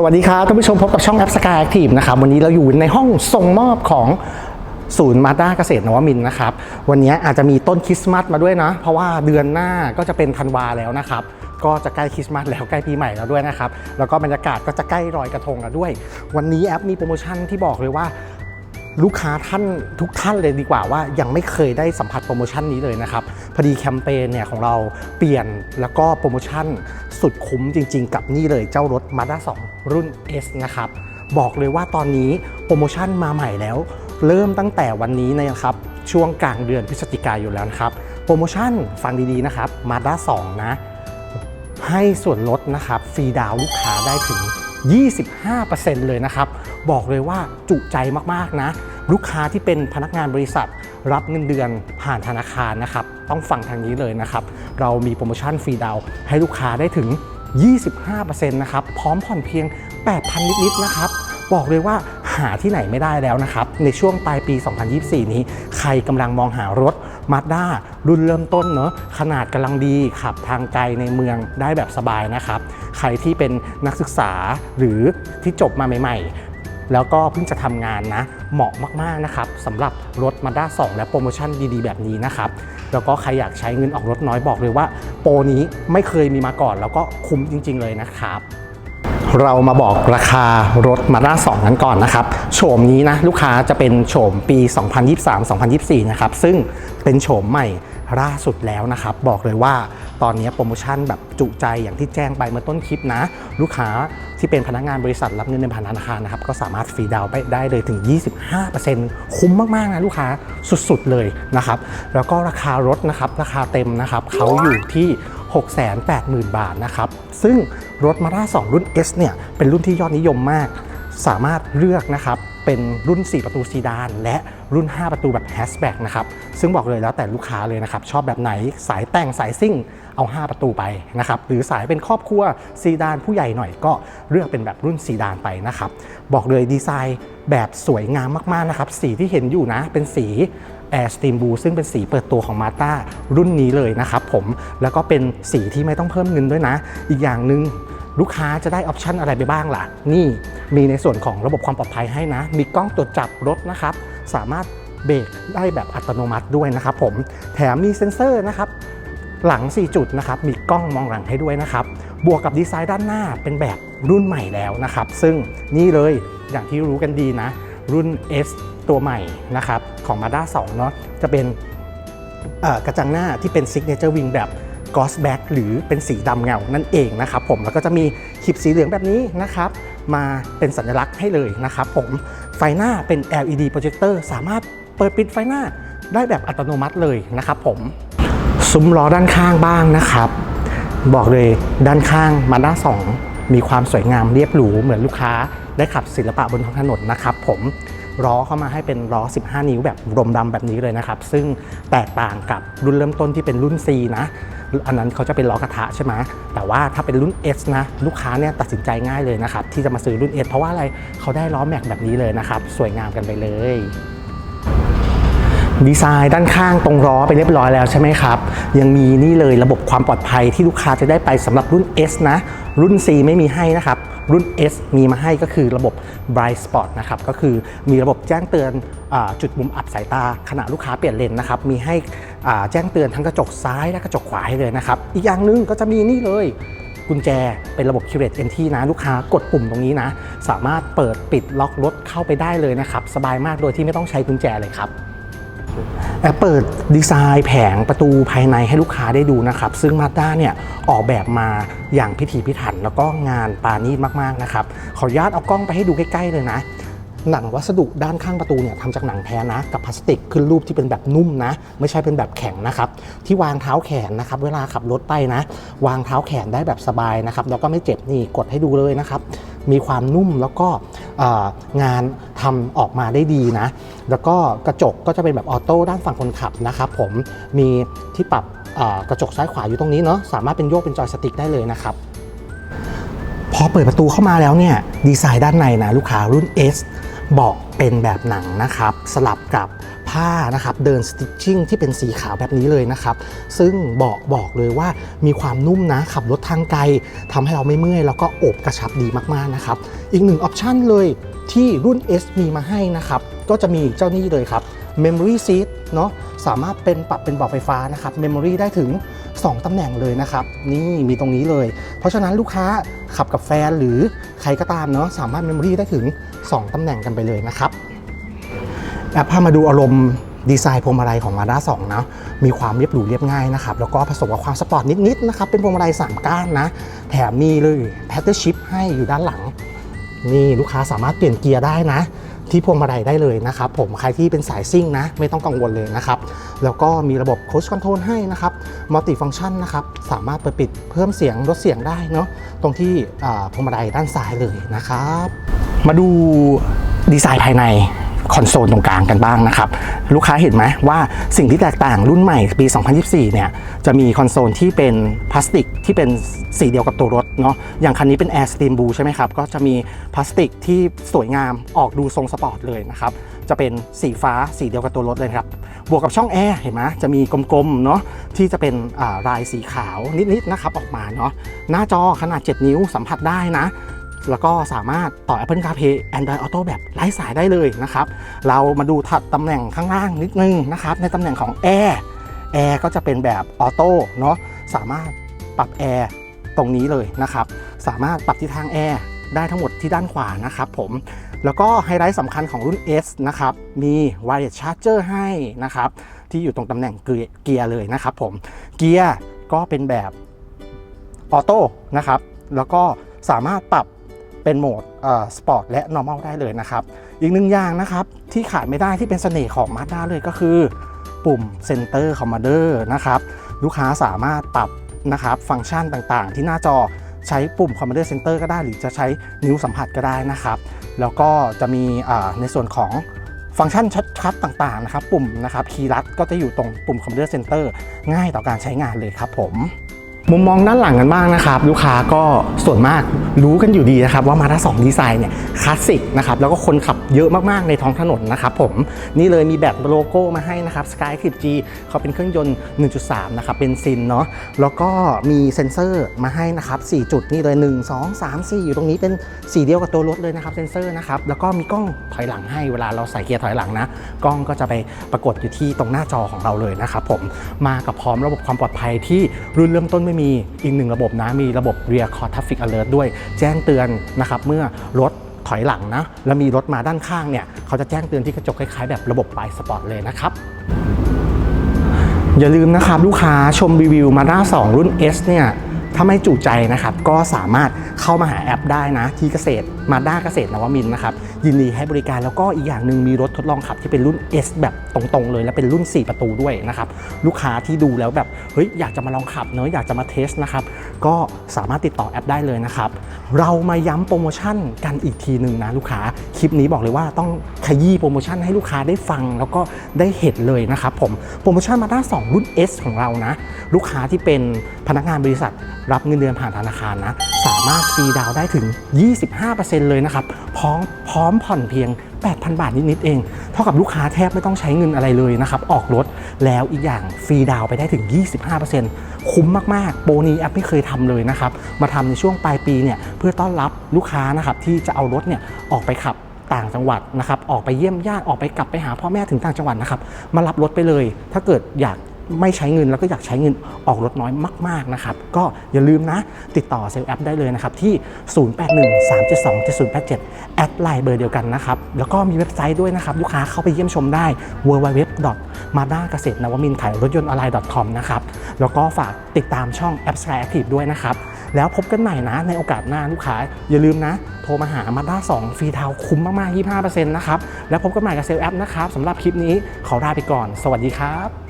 สวัสดีครับท่านผู้ชมพบกับช่องแอปสกายแอคทีฟนะครับวันนี้เราอยู่ในห้องส่งมอบของศูนย์มาด้าเกษตรนวมินทร์นะครับ วันนี้อาจจะมีต้นคริสต์มาสมาด้วยนะ เพราะว่าเดือนหน้าก็จะเป็นธันวาแล้วนะครับ ก็จะใกล้คริสต์มาสแล้วใกล้ปีใหม่แล้วด้วยนะครับ แล้วก็บรรยากาศก็จะใกล้รอยกระทงแล้วด้วย วันนี้แอปมีโปรโมชั่นที่บอกเลยว่า ลูกค้าท่านทุกท่านเลยดีกว่าว่ายังไม่เคยได้สัมผัสโปรโมชั่นนี้เลยนะครับ พอดีแคมเปญเนี่ยของเราเปลี่ยนแล้วก็โปรโมชั่นสุดคุ้มจริง ๆ กับนี่เลยเจ้ารถ Mazda 2 รุ่น S นะครับบอกเลยว่าตอนนี้โปรโมชั่นมาใหม่แล้ว เริ่มตั้งแต่วันนี้นะครับ ช่วงกลางเดือนพฤศจิกายนแล้วนะครับ โปรโมชั่นฟังดีๆนะครับ Mazda 2 นะ ให้ส่วนลดนะครับฟรีดาวลูกค้าได้ถึง 25%เลยนะครับ บอกเลยว่าจุใจมากๆนะ ลูกค้าที่เป็นพนักงานบริษัท รับเงินเดือนผ่านธนาคารนะครับ ต้องฟังทางนี้เลยนะครับ เรามีโปรโมชั่นฟรีดาวให้ลูกค้าได้ถึง 25%นะครับ พร้อมผ่อนเพียง 8,000 นิดๆนะครับ บอกเลยว่าหาที่ไหนไม่ได้แล้วนะครับ ในช่วงปลายปี 2024 นี้ ใครกำลังมองหารถมาด้ารุ่นเริ่มต้นเนอะขนาดกำลังดีขับทางไกลในเมืองได้แบบสบายนะครับ ใครที่เป็นนักศึกษาหรือที่จบมาใหม่ ๆ แล้วก็เพิ่งจะทำงานนะ เหมาะมากๆนะครับสำหรับรถ Mazda 2 และโปรโมชั่นดีๆ แบบนี้นะครับ แล้วก็ใครอยากใช้เงินออกรถน้อยบอกเลยว่า โปรนี้ไม่เคยมีมาก่อน แล้วก็คุ้มจริง ๆ เลยนะครับเรามาบอกราคารถ Mazda 2กันก่อนนะครับ โฉมนี้นะลูกค้าจะเป็นโฉมปี 2023-2024 นะครับ ซึ่งเป็นโฉมใหม่ ล่าสุดแล้วนะครับ บอกเลยว่าตอนนี้โปรโมชั่นแบบจุใจอย่างที่แจ้งไปเมื่อต้นคลิปนะ ลูกค้าที่เป็นพนักงานบริษัทรับเงินเดือนผ่านธนาคารนะครับ ก็สามารถฟรีดาวน์ไปได้เลยถึง 25%คุ้มมาก ๆ นะลูกค้าสุด ๆ เลยนะครับ แล้วก็ราคารถนะครับ ราคาเต็มนะครับเขาอยู่ที่ 680,000 บาทนะครับ ซึ่งรถ Mazda 2รุ่น S เนี่ยเป็นรุ่นที่ยอดนิยมมาก สามารถเลือกนะครับเป็นรุ่น 4 ประตูซีดานและ รุ่น 5 ประตูแบบแฮชแบ็กนะครับ ซึ่งบอกเลยแล้วแต่ลูกค้าเลยนะครับ ชอบแบบไหนสายแต่งสายซิ่งเอา 5 ประตูไปนะครับ หรือสายเป็นครอบครัวซีดานผู้ใหญ่หน่อยก็เลือกเป็นแบบรุ่นซีดานไปนะครับ บอกเลยดีไซน์แบบสวยงามมากๆนะครับ สีที่เห็นอยู่นะเป็นสี Air Steam Blue ซึ่งเป็นสีเปิดตัวของ Mazda รุ่นนี้เลยนะครับผมแล้วก็เป็นสีที่ไม่ต้องเพิ่มเงินด้วยนะ อีกอย่างหนึ่งลูกค้าจะได้ออปชันอะไรไปบ้างล่ะ นี่มีในส่วนของระบบความปลอดภัยให้นะ มีกล้องตรวจจับรถนะครับ สามารถเบรกได้แบบอัตโนมัติด้วยนะครับผมแถมมีเซ็นเซอร์นะครับหลัง 4 จุดนะครับมีกล้องมองหลังให้ด้วยนะครับ บวกกับดีไซน์ด้านหน้าเป็นแบบรุ่นใหม่แล้วนะครับ ซึ่งนี่เลยอย่างที่รู้กันดีนะ รุ่น S ตัวใหม่นะครับของ Mazda 2เนาะจะเป็นกระจังหน้าที่เป็น Signature Wing แบบ Ghost Black หรือเป็นสีดำเงานั่นเองนะครับผมแล้วก็จะมีคลิปสีเหลืองแบบนี้นะครับ มาเป็นสัญลักษณ์ให้เลยนะครับผม ไฟหน้าเป็น LED projector สามารถเปิดปิดไฟหน้าได้แบบอัตโนมัติเลยนะครับผม ซุ้มล้อด้านข้างบ้างนะครับ บอกเลยด้านข้างมาด้า2มีความสวยงามเรียบหรูเหมือนลูกค้าได้ขับศิลปะบนท้องถนนนะครับผม ล้อเข้ามาให้เป็นล้อ 15 นิ้วแบบรมดำแบบนี้เลยนะครับ ซึ่งแตกต่างกับรุ่นเริ่มต้นที่เป็นรุ่น C นะ อันนั้นเขาจะเป็นล้อกระทะใช่ไหมแต่ว่าถ้าเป็นรุ่น S นะ ลูกค้าเนี่ยตัดสินใจง่ายเลยนะครับ ที่จะมาซื้อรุ่น S เพราะว่าอะไรเขาได้ล้อแม็กแบบนี้เลยนะครับ สวยงามกันไปเลยดีไซน์ด้านข้างตรงล้อไปเรียบร้อยแล้วใช่ไหมครับ ยังมีนี่เลยระบบความปลอดภัยที่ลูกค้าจะได้ไปสำหรับรุ่น S นะ รุ่น C ไม่มีให้นะครับ รุ่น S มีมาให้ก็คือระบบ Bright Spot นะครับก็คือมีระบบแจ้งเตือนอจุดมุมอับสายตาขณะลูกค้าเปลี่ยนเลนนะครับมีให้แจ้งเตือนทั้งกระจกซ้ายและกระจกขวาให้เลยนะครับอีกอย่างหนึงก็จะมีนี่เลยกุญแจเป็นระบบ Curate Entry นะ ลูกค้ากดปุ่มตรงนี้นะ สามารถเปิดปิดล็อกรถเข้าไปได้เลยนะครับ สบายมากโดยที่ไม่ต้องใช้กุญแจเลยครับ แอปเปิดดีไซน์แผงประตูภายในให้ลูกค้าได้ดูนะครับ ซึ่ง Mazda เนี่ยออกแบบมาอย่างพิถีพิถัน แล้วก็งานปานีตมากๆนะครับ ขออนุญาตเอากล้องไปให้ดูใกล้ๆเลยนะ หนังวัสดุด้านข้างประตูเนี่ยทำจากหนังแท้นะ กับพลาสติกขึ้นรูปที่เป็นแบบนุ่มนะ ไม่ใช่เป็นแบบแข็งนะครับ ที่วางเท้าแขนนะครับ เวลาขับรถไปนะ วางเท้าแขนได้แบบสบายนะครับแล้วก็ไม่เจ็บนี่กดให้ดูเลยนะครับมีความนุ่มแล้วก็งาน ทำออกมาได้ดีนะ แล้วก็กระจกก็จะเป็นแบบออโต้ด้านฝั่งคนขับนะครับผมมีที่ปรับกระจกซ้ายขวาอยู่ตรงนี้เนาะสามารถเป็นโยกเป็นจอยสติ๊กได้เลยนะครับพอเปิดประตูเข้ามาแล้วเนี่ยดีไซน์ด้านในนะลูกค้ารุ่น S เบาะเป็นแบบหนังนะครับ สลับกับผ้านะครับเดินสติชชิ่งที่เป็นสีขาวแบบนี้เลยนะครับ ซึ่งเบาะบอกเลยว่ามีความนุ่มนะขับรถทางไกลทำให้เราไม่เมื่อย แล้วก็โอบกระชับดีมากๆนะครับ อีกหนึ่งออปชันเลย ที่รุ่น S มีมาให้นะครับ ก็จะมีเจ้านี่เลยครับ Memory Seat เนาะสามารถเป็นปรับเป็นเบาะไฟฟ้านะครับ Memory ได้ถึง 2 ตำแหน่งเลยนะครับ นี่มีตรงนี้เลย เพราะฉะนั้นลูกค้าขับกับแฟนหรือใครก็ตามเนาะสามารถ Memory ได้ถึง 2 ตำแหน่งกันไปเลยนะครับแอปพามาดูอารมณ์ดีไซน์พวงมาลัยของ Mazda 2นะมีความเรียบหรูเรียบง่ายนะครับ แล้วก็ผสมกับความสปอร์ตนิดๆนะครับ เป็นพวงมาลัย 3 ก้านนะ แถมมีเลยแพทเทิร์ชิพให้อยู่ด้านหลัง นี่ลูกค้าสามารถเปลี่ยนเกียร์ได้นะ ที่พวงมาลัยได้เลยนะครับผมใครที่เป็นสายซิ่งนะ ไม่ต้องกังวลเลยนะครับ แล้วก็มีระบบโคชคอนโทรลให้นะครับมัลติฟังก์ชันนะครับ สามารถเปิดปิดเพิ่มเสียงลดเสียงได้เนาะตรงที่พวงมาลัยด้านซ้ายเลยนะครับ มาดูดีไซน์ภายใน คอนโซลตรงกลางกันบ้างนะครับ ลูกค้าเห็นไหมว่าสิ่งที่แตกต่างรุ่นใหม่ปี 2024 เนี่ย จะมีคอนโซลที่เป็นพลาสติกที่เป็นสีเดียวกับตัวรถเนาะอย่างคันนี้เป็น Air Steam Blue ใช่ไหมครับ ก็จะมีพลาสติกที่สวยงามออกดูทรงสปอร์ตเลยนะครับ จะเป็นสีฟ้าสีเดียวกับตัวรถเลยครับ บวกกับช่องแอร์เห็นไหมจะมีกลมๆเนาะที่จะเป็นลายสีขาวนิดๆนะครับออกมาเนาะหน้าจอขนาด 7 นิ้วสัมผัสได้นะ แล้วก็สามารถต่อ Apple CarPlay Android Auto แบบไร้สายได้เลยนะครับ เรามาดูถัดตำแหน่งข้างล่างนิดนึงนะครับ ในตำแหน่งของแอร์แอร์ก็จะเป็นแบบออโต้เนาะสามารถปรับแอร์ตรงนี้เลยนะครับ สามารถปรับทิศทางแอร์ได้ทั้งหมดที่ด้านขวานะครับผม แล้วก็ไฮไลท์สำคัญของรุ่น S นะครับ มี Wireless Charger ให้นะครับ ที่อยู่ตรงตำแหน่งเกียร์เลยนะครับผม เกียร์ก็เป็นแบบออโต้นะครับ แล้วก็สามารถปรับ เป็นโหมดสปอร์ตและ normal ได้เลยนะครับ อีกหนึ่งอย่างนะครับ ที่ขาดไม่ได้ที่เป็นเสน่ห์ของ Mazda เลยก็คือ ปุ่ม Center Commander นะครับ ลูกค้าสามารถปรับนะครับฟังก์ชันต่างๆ ที่หน้าจอใช้ปุ่ม Commander Center ก็ได้ หรือจะใช้นิ้วสัมผัสก็ได้นะครับ แล้วก็จะมีในส่วนของฟังก์ชันชัดๆต่างๆนะครับ ปุ่มนะครับคีย์ลัดก็จะอยู่ตรงปุ่ม Commander Center ง่ายต่อการใช้งานเลยครับผม มุมมองด้านหลังกันบ้างนะครับ ลูกค้าก็ส่วนมากรู้กันอยู่ดีนะครับ ว่า Mazda 2ดีไซน์เนี่ยคลาสสิกนะครับแล้วก็คนขับเยอะมากๆในท้องถนนนะครับผมนี่เลยมีแบบโลโก้มาให้นะครับ Sky Active G เขาเป็นเครื่องยนต์ 1.3 นะครับ เป็นซินเนาะแล้วก็มีเซ็นเซอร์มาให้นะครับ 4 จุดนี่เลย 1 2 3 4 อยู่ตรงนี้เป็นสีเดียวกับตัวรถเลยนะครับเซ็นเซอร์นะครับแล้วก็มีกล้องถอยหลังให้เวลาเราใส่เกียร์ถอยหลังนะกล้องก็จะไปปรากฏอยู่ที่ตรงหน้าจอของเราเลยนะครับผมมากับพร้อมระบบความปลอดภัยที่รุ่นเริ่มต้นไม่มีอีกหนึ่งระบบนะมีระบบ Rear Core Traffic Alert ด้วย แจ้งเตือนนะครับเมื่อรถถอยหลังนะแล้วมีรถมาด้านข้างเนี่ยเขาจะแจ้งเตือนที่กระจกคล้ายๆแบบระบบปลายสปอร์ตเลยนะครับอย่าลืมนะครับลูกค้าชมรีวิวมาด้า2รุ่น S เนี่ยถ้าไม่จุใจนะครับก็สามารถเข้ามาหาแอปได้นะที่เกษตรมาด้าเกษตรนวมินทร์นะครับ ยินดีให้บริการแล้วก็อีกอย่างหนึ่งมีรถทดลองขับที่เป็นรุ่น S แบบตรงๆเลย และเป็นรุ่น 4 ประตูด้วยนะครับลูกค้าที่ดูแล้วแบบเฮ้ยอยากจะมาลองขับเนอะอยากจะมาเทสนะครับก็สามารถติดต่อแอปได้เลยนะครับเรามาย้ำโปรโมชั่นกันอีกทีหนึ่งนะลูกค้าคลิปนี้บอกเลยว่าต้องขยี้โปรโมชั่นให้ลูกค้าได้ฟังแล้วก็ได้เห็นเลยนะครับผมโปรโมชั่นมาด้า2รุ่น S ของเรานะ ลูกค้าที่เป็นพนักงานบริษัทรับเงินเดือนผ่านธนาคารนะ สามารถฟรีดาวน์ได้ถึง 25%เลยนะครับพร้อมพร้อมผ่อนเพียง 8,000 บาทนิด ๆ เอง เท่ากับลูกค้าแทบไม่ต้องใช้เงินอะไรเลยนะครับ ออกรถแล้วอีกอย่างฟรีดาวไปได้ถึง 25%คุ้มมาก ๆ โปรนี้แอปไม่เคยทำเลยนะครับ มาทำในช่วงปลายปีเนี่ยเพื่อต้อนรับลูกค้านะครับที่จะเอารถเนี่ยออกไปขับต่างจังหวัดนะครับออกไปเยี่ยมญาติออกไปกลับไปหาพ่อแม่ถึงต่างจังหวัดนะครับมารับรถไปเลย ถ้าเกิดอยาก ไม่ใช้เงินแล้วก็อยากใช้เงินออกรถน้อยมาก ๆนะครับ ก็อย่าลืมนะ ติดต่อเซลล์แอปได้เลยนะครับ ที่ 0813727087 แอดไลน์เบอร์เดียวกันนะครับ แล้วก็มีเว็บไซต์ด้วยนะครับ ลูกค้าเข้าไปเยี่ยมชมได้ www m a d a เกษตรนวมินทร์ขายรถยนต์ออนไลน์ .com นะครับ แล้วก็ฝากติดตามช่อง App Sky Active ด้วยนะครับ แล้วพบกันใหม่นะในโอกาสหน้าลูกค้า อย่าลืมนะ โทรมาหา Mazda 2ฟรีทาวคุ้มมากๆ25%นะครับ แล้วพบกันใหม่กับเซลล์แอปนะครับสำหรับคลิปนี้ขอลาไปก่อน สวัสดีครับ